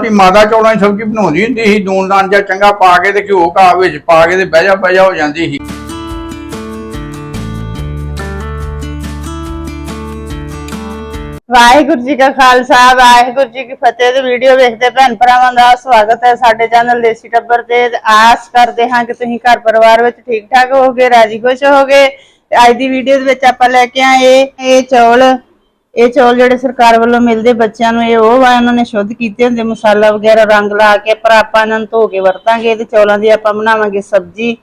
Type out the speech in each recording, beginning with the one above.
ਵੀ ਮਾਦਾ ਚੌਲਾਂ ਦੀ ਸਬਜ਼ੀ ਬਣਾਉਂਦੀ ਹੁੰਦੀ ਸੀ ਦੂਨਦਾਨ ਜਾਂ ਚੰਗਾ ਪਾ ਕੇ ਤੇ ਘਿਓ ਘਾ ਵਿੱਚ ਪਾ ਕੇ ਤੇ ਬਹਿ ਜਾ ਬਹਿ ਜਾ ਹੋ ਜਾਂਦੀ ਸੀ। ਵਾਹਿਗੁਰੂ ਜੀ ਕਾ ਖਾਲਸਾ, ਵਾਹਿਗੁਰੂ ਜੀ ਕੀ ਫਤਿਹ ਤੇ ਵੀਡੀਓ ਵੇਖਦੇ ਭੈਣ ਭਰਾਵਾਂ ਦਾ ਸਵਾਗਤ ਹੈ ਸਾਡੇ ਚੈਨਲ ਦੇਸੀ ਟੱਬਰ ਤੇ। ਤੇ ਆਸ ਕਰਦੇ ਹਾਂ ਕਿ ਤੁਸੀਂ ਘਰ ਪਰਿਵਾਰ ਵਿੱਚ ਠੀਕ ਠਾਕ ਹੋਗੇ ਰਾਜੀ ਖੁਸ਼ ਹੋਗੇ ਤੇ ਅੱਜ ਦੀ ਵੀਡੀਓ ਦੇ ਵਿੱਚ ਆਪਾਂ ਲੈ ਕੇ ਆਏ ਇਹ ਚੌਲ। ਇਹ ਚੌਲ ਜਿਹੜੇ ਸਰਕਾਰ ਵੱਲੋਂ ਮਿਲਦੇ ਬੱਚਿਆਂ ਨੂੰ, ਇਹ ਉਹ ਵਾ ਉਹਨਾਂ ਨੇ ਸ਼ੁੱਧ ਕੀਤੇ ਹੁੰਦੇ, ਮਸਾਲਾ ਵਗੈਰਾ ਰੰਗ ਲਾ ਕੇ, ਪਰ ਆਪਾਂ ਇਹਨਾਂ ਨੂੰ ਧੋ ਕੇ ਵਰਤਾਂਗੇ ਤੇ ਚੌਲਾਂ ਦੀ ਆਪਾਂ ਬਣਾਵਾਂਗੇ ਸਬਜ਼ੀ।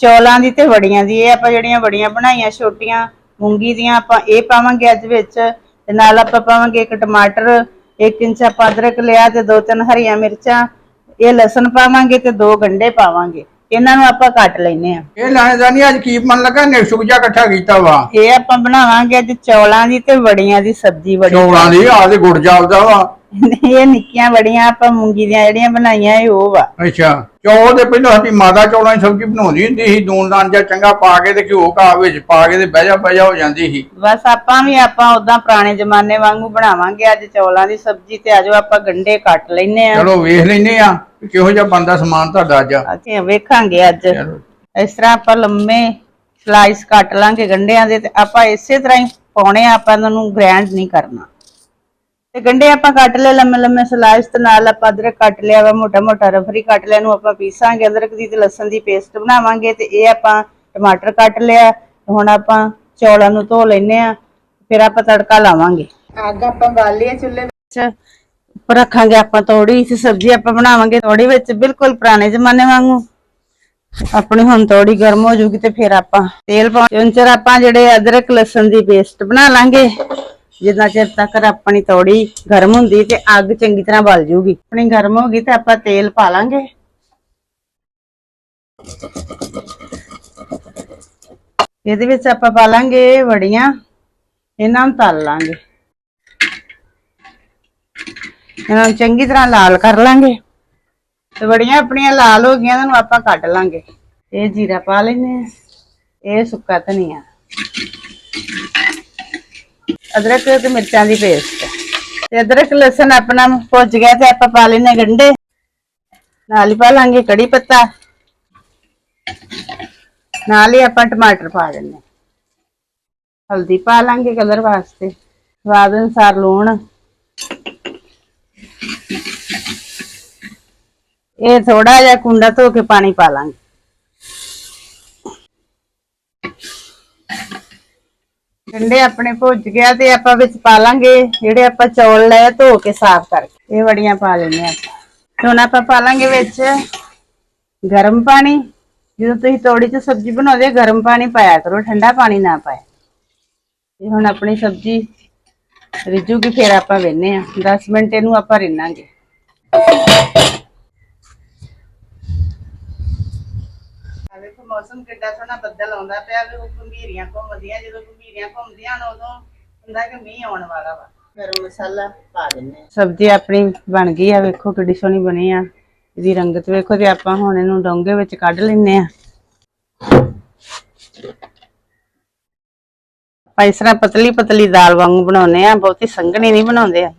ਚੌਲਾਂ ਦੀ ਤੇ ਵੜੀਆਂ ਦੀ, ਇਹ ਆਪਾਂ ਜਿਹੜੀਆਂ ਵੜੀਆਂ ਬਣਾਈਆਂ, ਛੋਟੀਆਂ ਮੂੰਗੀ ਦੀਆਂ, ਆਪਾਂ ਇਹ ਪਾਵਾਂਗੇ ਅੱਜ ਵਿੱਚ, ਤੇ ਨਾਲ ਆਪਾਂ ਪਾਵਾਂਗੇ ਇੱਕ ਟਮਾਟਰ, ਇੱਕ ਇੰਚ ਆਪਾਂ ਅਦਰਕ ਲਿਆ ਤੇ ਦੋ ਤਿੰਨ ਹਰੀਆਂ ਮਿਰਚਾਂ, ਇਹ ਲਸਣ ਪਾਵਾਂਗੇ ਤੇ ਦੋ ਗੰਢੇ ਪਾਵਾਂਗੇ। ਇਹਨਾਂ ਨੂੰ ਆਪਾਂ ਕੱਟ ਲੈਨੇ ਆ ਇਹ ਲਾਣੇਦਾਨੀ ਅੱਜ ਕੀ ਮਨ ਲੱਗਾ ਨਿਕਸੁਕ ਜਿਹਾ ਇਕੱਠਾ ਕੀਤਾ ਵਾ। ਇਹ ਆਪਾਂ ਬਣਾਵਾਂਗੇ ਅੱਜ ਚੌਲਾਂ ਦੀ ਤੇ ਵੜੀਆਂ ਦੀ ਸਬਜ਼ੀ ਵੜੀ ਚੌਲਾਂ ਦੀ ਆ ਤੇ ਗੁੜ ਜਾਪਦਾ ਵਾ। ਇਹ ਨਿੱਕੀਆਂ ਵੜੀਆਂ ਆਪਾਂ ਮੂੰਗੀ ਦੀਆਂ ਜਿਹੜੀਆਂ ਬਣਾਈਆਂ ਇਹ ਉਹ ਵਾ। ਅੱਛਾ ਚੌਲ ਦੇ ਪਹਿਲਾਂ ਸਾਡੀ ਮਾਦਾ ਚੌਲਾਂ ਦੀ ਸਬਜ਼ੀ ਬਣਾਉਂਦੀ ਹੁੰਦੀ ਸੀ ਦੂਨਦਾਨ ਜਾਂ ਚੰਗਾ ਪਾ ਕੇ ਤੇ ਘਿਓ ਘਾ ਵਿੱਚ ਪਾ ਕੇ ਤੇ ਬਹਿ ਜਾ ਬਹਿ ਜਾ ਹੋ ਜਾਂਦੀ ਸੀ। ਬਸ ਆਪਾਂ ਵੀ ਆਪਾਂ ਉਦਾਂ ਪੁਰਾਣੇ ਜ਼ਮਾਨੇ ਵਾਂਗੂ ਬਣਾਵਾਂਗੇ ਅੱਜ ਚੌਲਾਂ ਦੀ ਸਬਜ਼ੀ ਤੇ ਆਜੋ ਆਪਾਂ ਗੰਢੇ ਕੱਟ ਲੈਨੇ ਆ। ਚਲੋ ਵੇਖ ਲੈਨੇ ਆ ਕਿ ਕਿਹੋ ਜਿਹਾ ਬੰਦਾ ਸਮਾਨ ਤੁਹਾਡਾ ਅੱਜ। ਅਸੀਂ ਵੇਖਾਂਗੇ ਅੱਜ। ਇਸ ਤਰ੍ਹਾਂ ਆਪਾਂ ਲੰਮੇ ਸਲਾਈਸ ਕੱਟ ਲਾਂਗੇ ਗੰਢਿਆਂ ਦੇ ਤੇ ਆਪਾਂ ਇਸੇ ਤਰ੍ਹਾਂ ਹੀ ਪਾਉਣੇ ਆ ਆਪਾਂ ਇਹਨਾਂ ਨੂੰ ਗ੍ਰਾਈਂਡ ਨਹੀਂ ਕਰਨਾ। ਤੇ ਗੰਢੇ ਆਪਾਂ ਕੱਟ ਲਏ ਲੰਮੇ ਲੰਮੇ ਸਲਾਈਸ ਤੇ ਨਾਲ ਆਪਾਂ ਅਦਰਕ ਕੱਟ ਲਿਆ ਵਾ ਮੋਟਾ ਮੋਟਾ ਰਫਰੀ ਕੱਟ ਲਿਆ ਨੂੰ ਆਪਾਂ ਪੀਸਾਂਗੇ ਅਦਰਕ ਦੀ ਤੇ ਲਸਣ ਦੀ ਪੇਸਟ ਬਣਾਵਾਂਗੇ ਤੇ ਇਹ ਆਪਾਂ ਟਮਾਟਰ ਕੱਟ ਲਿਆ ਹੁਣ ਆਪਾਂ ਚੌਲਾਂ ਨੂੰ ਧੋ ਲੈਨੇ ਆ ਫਿਰ ਆਪਾਂ ਤੜਕਾ ਲਾਵਾਂਗੇ। ਅੱਗ ਆਪਾਂ ਬਾਲੀ ਆ ਚੁੱਲ੍ਹੇ ਵਿੱਚ। ਉੱਪਰ ਰੱਖਾਂਗੇ ਆਪਾਂ ਤੋੜੀ ਤੇ ਸਬਜ਼ੀ ਆਪਾਂ ਬਣਾਵਾਂਗੇ ਤੋੜੀ ਵਿੱਚ ਬਿਲਕੁਲ ਪੁਰਾਣੇ ਜ਼ਮਾਨੇ ਵਾਂਗੂ। ਆਪਣੀ ਹੁਣ ਤੋੜੀ ਗਰਮ ਹੋ ਜੂਗੀ ਤੇ ਫਿਰ ਆਪਾਂ ਤੇਲ ਪਾ ਚੁੰਚਰ ਆਪਾਂ ਜਿਹੜੇ ਅਦਰਕ ਲਸਣ ਦੀ ਪੇਸਟ ਬਣਾ ਲਾਂਗੇ। ਜਿੰਨਾ ਚਿਰ ਤੱਕ ਆਪਣੀ ਤੋੜੀ ਗਰਮ ਹੁੰਦੀ ਤੇ ਅੱਗ ਚੰਗੀ ਤਰ੍ਹਾਂ ਬਲ ਜੂਗੀ। ਆਪਣੀ ਗਰਮ ਹੋ ਗਈ ਤੇ ਆਪਾਂ ਤੇਲ ਪਾ ਲਾਂਗੇ। ਇਹਦੇ ਵਿੱਚ ਆਪਾਂ ਪਾ ਲਾਂਗੇ ਵੜੀਆਂ, ਇਹਨਾਂ ਨੂੰ ਤਲ ਲਾਂਗੇ। ਇਹਨਾਂ ਨੂੰ ਚੰਗੀ ਤਰ੍ਹਾਂ ਲਾਲ ਕਰ ਲਾਂਗੇ। ਤੇ ਵੜੀਆਂ ਆਪਣੀਆਂ ਲਾਲ ਹੋ ਗਈਆਂ, ਇਹਨਾਂ ਨੂੰ ਆਪਾਂ ਕੱਢ ਲਾਂਗੇ। ਇਹ ਜੀਰਾ ਪਾ ਲੈਨੇ ਆ ਇਹ ਸੁੱਕਾ ਧਨੀਆ। ਅਦਰਕ ਤੇ ਮਿਰਚਾਂ ਦੀ ਪੇਸਟ ਤੇ ਅਦਰਕ, ਲਸਣ ਆਪਣਾ ਭੁੱਜ ਗਿਆ ਤੇ ਆਪਾਂ ਪਾ ਲੈਨੇ ਗੰਢੇ। ਨਾਲ ਹੀ ਪਾ ਲਾਂਗੇ ਕੜੀ ਪੱਤਾ। ਨਾਲ ਹੀ ਆਪਾਂ ਟਮਾਟਰ ਪਾ ਦਿੰਨੇ ਹਲਦੀ ਪਾ ਲਾਂਗੇ ਕਲਰ ਵਾਸਤੇ। ਸਵਾਦ ਅਨੁਸਾਰ ਲੂਣ। ਇਹ ਥੋੜਾ ਜਿਹਾ ਕੁੰਡਾ ਧੋ ਕੇ ਪਾਣੀ ਪਾ ਲਾਂਗੇ। ਗੰਡੇ ਆਪਣੇ ਭੁੱਜ ਗਿਆ ਤੇ ਆਪਾਂ ਵਿੱਚ ਪਾ ਲਾਂਗੇ ਜਿਹੜੇ ਆਪਾਂ ਚੌਲ ਲਏ ਧੋ ਕੇ ਸਾਫ਼ ਕਰਕੇ। ਇਹ ਵੜੀਆਂ ਪਾ ਲੈਣੇ ਆਪਾਂ। ਹੁਣ ਆਪਾਂ ਪਾ ਲਾਂਗੇ ਵਿੱਚ ਗਰਮ ਪਾਣੀ। ਜਦੋਂ ਤੁਸੀਂ ਤੋੜੀ ਚ ਸਬਜ਼ੀ ਬਣਾਉਂਦੇ ਹੋ, ਗਰਮ ਪਾਣੀ ਪਾਇਆ ਕਰੋ ਠੰਡਾ ਪਾਣੀ ਨਾ ਪਾਇਆ। ਇਹ ਹੁਣ ਆਪਣੀ ਸਬਜ਼ੀ ਰਿੱਝੂਗੀ ਫਿਰ ਆਪਾਂ ਵੇਨੇ ਆ 10 ਮਿੰਟ ਇਹਨੂੰ ਆਪਾਂ ਰਿੰਨਾਂਗੇ ਆ ਵੇਖੋ ਮੌਸਮ ਕਿੱਡਾ ਸੋਹਣਾ ਬੱਦਲ ਆਉਂਦਾ ਪਿਆ ਵੇ ਉਹ ਘੁੰਗੀਰੀਆਂ ਘੁੰਮਦੀਆਂ ਜਦੋਂ ਘੁੰਗੀਰੀਆਂ ਘੁੰਮਦੀਆਂ ਹਨ ਉਦੋਂ ਹੁੰਦਾ ਕਿ ਮੀਂਹ ਆਉਣ ਵਾਲਾ ਵਾ। ਗਰਮ ਮਸਾਲਾ ਪਾ ਦਿੰਨੇ ਸਬਜ਼ੀ ਆਪਣੀ ਬਣ ਗਈ ਆ ਵੇਖੋ ਕਿੱਡੀ ਸੋਹਣੀ ਬਣੀ ਆ। ਇਹਦੀ ਰੰਗਤ ਵੇਖੋ ਤੇ ਆਪਾਂ ਹੁਣ ਇਹਨੂੰ ਡੋਂਗੇ ਵਿੱਚ ਕੱਢ ਲੈਨੇ ਆ ਆਪਾਂ ਇਸ ਤਰ੍ਹਾਂ ਪਤਲੀ ਪਤਲੀ ਦਾਲ ਵਾਂਗੂ ਬਣਾਉਨੇ ਆ ਬਹੁਤੀ ਸੰਘਣੀ ਨਹੀਂ ਬਣਾਉਂਦੇ। ਆ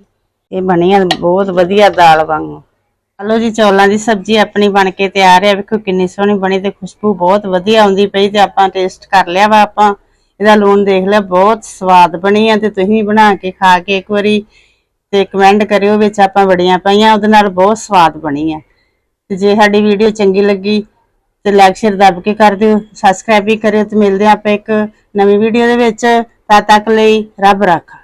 ਇਹ ਬਣੀ ਆ ਬਹੁਤ ਵਧੀਆ ਦਾਲ ਵਾਂਗੂ। ਹਲੋ ਜੀ, ਚੌਲਾਂ ਦੀ ਸਬਜ਼ੀ ਆਪਣੀ ਬਣ ਕੇ ਤਿਆਰ ਹੈ। ਵੇਖੋ ਕਿੰਨੀ ਸੋਹਣੀ ਬਣੀ ਤੇ ਖੁਸ਼ਬੂ ਬਹੁਤ ਵਧੀਆ ਆਉਂਦੀ ਪਈ ਤੇ ਆਪਾਂ ਟੇਸਟ ਕਰ ਲਿਆ ਵਾ ਆਪਾਂ। ਇਹਦਾ ਲੂਣ ਦੇਖ ਲਿਆ, ਬਹੁਤ ਸਵਾਦ ਬਣੀ ਆ ਤੇ ਤੁਸੀਂ ਬਣਾ ਕੇ ਖਾ ਕੇ ਇੱਕ ਵਾਰੀ ਤੇ ਕਮੈਂਟ ਕਰਿਓ ਵਿੱਚ ਆਪਾਂ ਬੜੀਆਂ ਪਾਈਆਂ, ਉਹਦੇ ਨਾਲ ਬਹੁਤ ਸਵਾਦ ਬਣੀ ਆ। ਤੇ ਜੇ ਸਾਡੀ ਵੀਡੀਓ ਚੰਗੀ ਲੱਗੀ ਤੇ ਲਾਈਕ ਸ਼ੇਅਰ ਦੱਬ ਕੇ ਕਰ ਦਿਓ ਸਬਸਕ੍ਰਾਈਬ ਵੀ ਕਰਿਓ ਤੇ ਮਿਲਦੇ ਹਾਂ ਆਪਾਂ ਇੱਕ ਨਵੀਂ ਵੀਡੀਓ ਦੇ ਵਿੱਚ। ਤਦ ਤੱਕ ਲਈ ਰੱਬ ਰਾਖਾ।